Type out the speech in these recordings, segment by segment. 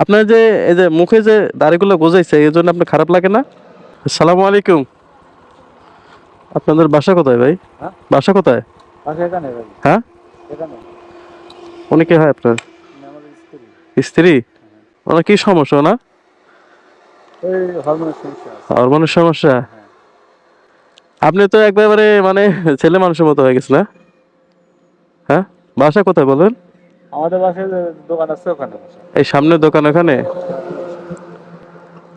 আপনার যে এই যে মুখে যে দাড়িগুলো গোজাইছে এই জন্য আপনার খারাপ লাগে না? আসসালামু আলাইকুম। আপনাদের বাসা কোথায় ভাই? হ্যাঁ? বাসা কোথায়? হ্যাঁ? উনি কে হয় আপনার? স্ত্রী। স্ত্রী? ওনার কি সমস্যা না হরমোনের সমস্যা হরমোনের সমস্যা? আপনি তো একবারে মানে ছেলে মানুষের মতো হয়ে গেছে না? হ্যাঁ? বাসা কোথায় বলেন? আমাদের যে দোকান আছে ওখানে এই সামনের দোকান ওখানে?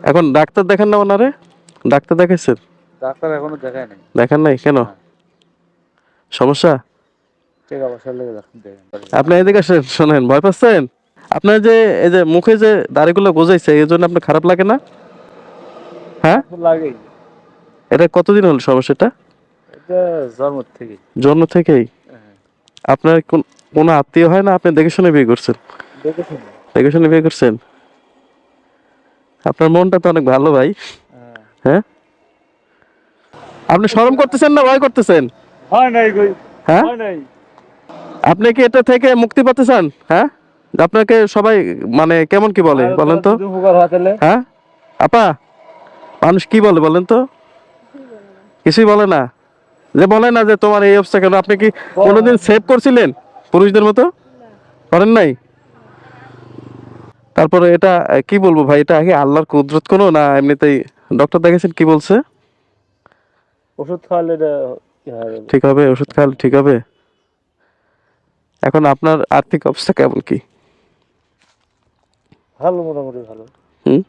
এখন ডাক্তার দেখেন না ওনারে? ডাক্তার দেখাইছেন ডাক্তার এখনও দেখায় নাই। দেখেন নাই? কেন? সমস্যা? লেগে ডাক্তার দেখেন। আপনি এদিকে আসেন শোনেন ভয় পাচ্ছেন? আপনার যে এই যে মুখে যে দাড়িগুলো গোজাইছে এই জন্য আপনার খারাপ লাগে না? হ্যাঁ? লাগেই এটা কতদিন হলো সমস্যাটা? জন্ম থেকে জন্ম থেকেই? আপনার কোন- কোনো আত্মীয় হয় না? আপনি দেখে শুনে বিয়ে করছেন? দেখে শুনে। বিয়ে করছেন? আপনার মনটা তো অনেক ভালো ভাই। হ্যাঁ। আপনি শরম করতেছেন না ভয় করতেছেন? হয় নাই কই হ্যাঁ? হয় নাই। আপনি কি এটা থেকে মুক্তি পেতে চান? হ্যাঁ? আপনাকে সবাই মানে কেমন কি বলে বলেন তো? হয় হ্যাঁ? আপা মানুষ কি বলে বলেন তো? কিছুই বলে না। যে বলে না যে তোমার এই অবস্থা কেন? আপনি কি কোনোদিন সেভ করছিলেন? পুরুষদের মতো? করেন নাই? তারপরে এটা কি বলব ভাই এটা আগে আল্লাহর কুদরত কোনো না এমনিতেই ডক্টর দেখেছেন কি বলছে? ওষুধ খাওয়ালে? ঠিক হবে ওষুধ খাওয়ালে ঠিক হবে। এখন আপনার আর্থিক অবস্থা কেমন কি? ভালো মোটামুটি ভালো। হুম?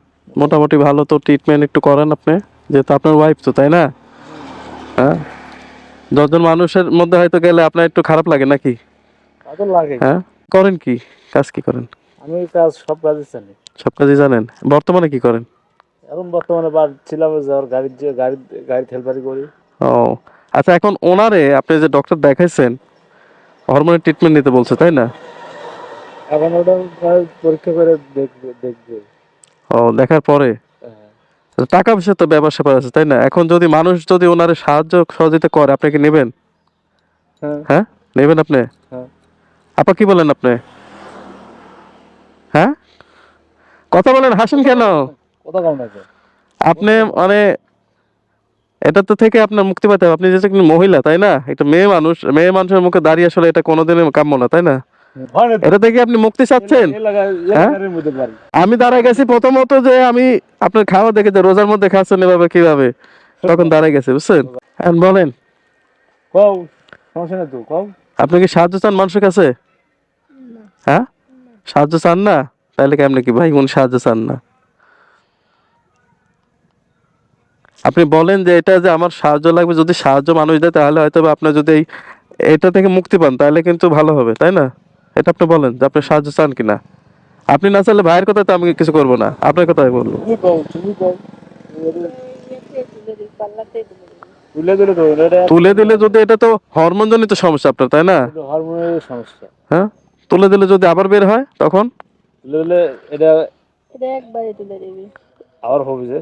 মোটামুটি ভালো তো ট্রিটমেন্ট একটু করেন আপনি। যেহেতু আপনার ওয়াইফ তো তাই না? হ্যাঁ? দশজন মানুষের মধ্যে হয়তো গেলে আপনার একটু খারাপ লাগে নাকি? হ্যাঁ? করেন কি? কাজ কি করেন? আমি কাজ সব কাজই জানি। সব কাজই জানেন? বর্তমানে কি করেন? এখন বর্তমানে বার ছিলাম যাওয়ার গাড়ির যে গাড়ি গাড়ি হেল্পারি করি। ও আচ্ছা এখন ওনারে আপনি যে ডক্টর দেখাইছেন হরমোনের ট্রিটমেন্ট নিতে বলছে তাই না? এখন ওটা পরীক্ষা করে দেখবে দেখবে। ও দেখার পরে? হ্যাঁ। টাকা পয়সা তো ব্যাপার স্যাপার আছে তাই না? এখন যদি মানুষ যদি ওনারে সাহায্য সহযোগিতা করে আপনি কি নেবেন? হ্যাঁ। হ্যাঁ? নেবেন আপনি? হ্যাঁ। আপা কি বলেন আপনি? হ্যাঁ? কথা বলেন হাসেন কেন? কম আপনি মানে এটা তো থেকে আপনার মুক্তি পেতে হবে। আপনি একজন মহিলা তাই না? একটা মেয়ে মানুষ মেয়ে মানুষের মুখে দাঁড়িয়ে আসলে এটা কোনোদিনই কাম্য না তাই না? হয় না। এটা থেকে আপনি মুক্তি চাচ্ছেন? হ্যাঁ? আমি দাঁড়ায় গেছি প্রথমত যে আমি আপনার খাওয়া দেখে যে রোজার মধ্যে খাচ্ছেন এভাবে কীভাবে? তখন দাঁড়ায় গেছে বুঝছেন? বলেন। কও সমস্যা নেই তো কও। আপনি কি সাহায্য চান মানুষের কাছে? হ্যাঁ? সাহায্য চান না? তাহলে কেমন কি ভাই কোন সাহায্য চান না? আপনি বলেন যে এটা যে আমার সাহায্য লাগবে যদি সাহায্য মানুষ দেয় তাহলে হয়তো বা আপনার যদি এই- এটা থেকে মুক্তি পান তাহলে কিন্তু ভালো হবে তাই না? এটা আপনি বলেন যে আপনি সাহায্য চান কিনা। আপনি না চাইলে ভাইয়ের কথা তো আমি কিছু করব না। আপনার কথাই বলব। তুলে দিলে তো তুলে দিলে যদি এটা তো হরমোন জনিত সমস্যা আপনার তাই না? হরমোনের সমস্যা। হ্যাঁ? তুলে দিলে যদি আবার বের হয় তখন? তুলে দিলে এটা এটা একবারে তুলে দিবি। আবার হবে যে।